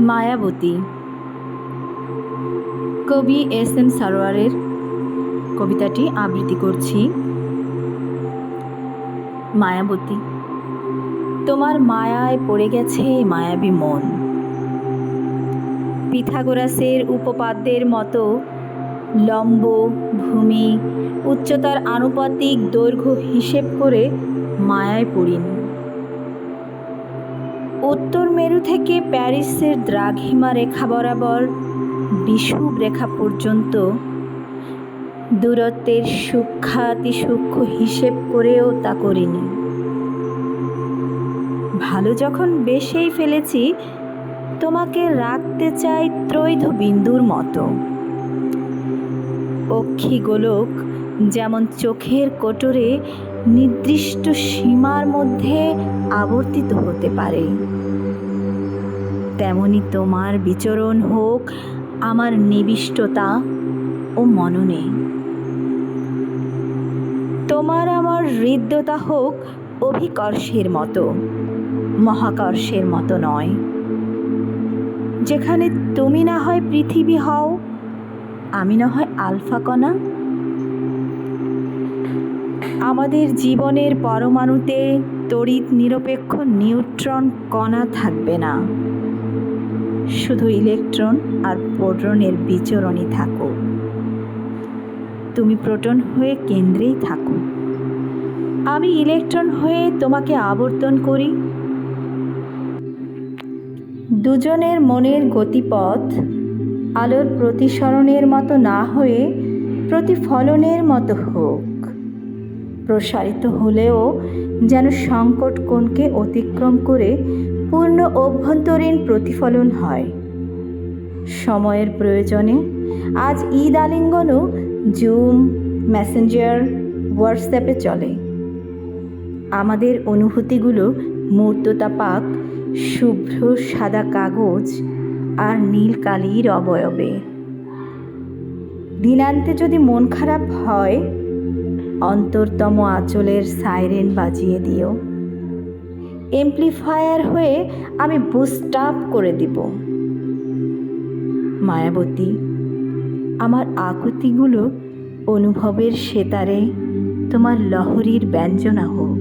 মায়াবতী। কবি S M সারোয়ারের কবিতাটি আবৃত্তি করছি। মায়াবতী, তোমার মায়ায় পড়ে গেছে মায়াবী মন। পিথাগোরাসের উপপাদ্যের মতো লম্ব, ভূমি, উচ্চতার আনুপাতিক দৈর্ঘ্য হিসেব করে মায়ায় পড়িনি। উত্তর মেরু থেকে প্যারিসের দ্রাঘিমা রেখা বরাবর বিষুব রেখা পর্যন্ত দূরত্বের সূক্ষাতি সূক্ষ্ম হিসেব করেও তা করিনি। ভালো যখন বেশেই ফেলেছি, তোমাকে রাখতে চাই ত্রৈধ বিন্দুর মতো। অক্ষী গোলক যেমন চোখের কোটরে নির্দিষ্ট সীমার মধ্যে আবর্তিত হতে পারে। তেমনি তোমার বিচরণ হোক আমার নিবিষ্টতা ও মননে। তোমার আমার হৃদ্যতা হোক অভিকর্ষের মতো, মহাকর্ষের মতো নয়। যেখানে তুমি না হয় পৃথিবী হও আমি না হয় আলফা কণা? আমাদের জীবনের পরমাণুতে তড়িৎ নিরপেক্ষ নিউট্রন কণা থাকবে না। শুধু ইলেকট্রন আর প্রোটনের বিচরণই থাকো। তুমি প্রোটন হয়ে কেন্দ্রেই থাকো। আমি ইলেকট্রন হয়ে তোমাকে আবর্তন করি। দুজনের মনের গতিপথ আলোর প্রতিসরণের মতো না হয়ে প্রতিফলনের মতো হোক। প্রসারিত হলেও যেন সংকট কোণকে অতিক্রম করে পূর্ণ অভ্যন্তরীণ প্রতিফলন হয়। সময়ের প্রয়োজনে আজ ঈদ আলিঙ্গনও জুম, মেসেঞ্জার, হোয়াটসঅ্যাপে চলে। আমাদের অনুভূতিগুলো মূর্ততা পাক শুভ্র সাদা কাগজ আর নীল কালির অবয়বে। দিনান্তে যদি মন খারাপ হয়, অন্তরতম আঁচলের সাইরেন বাজিয়ে দিও। এমপ্লিফায়ার হয়ে আমি বুস্ট আপ করে দিব। মায়াবতী, আমার আকুতিগুলো অনুভবের সেতারে তোমার লহরীর ব্যঞ্জনা হোক।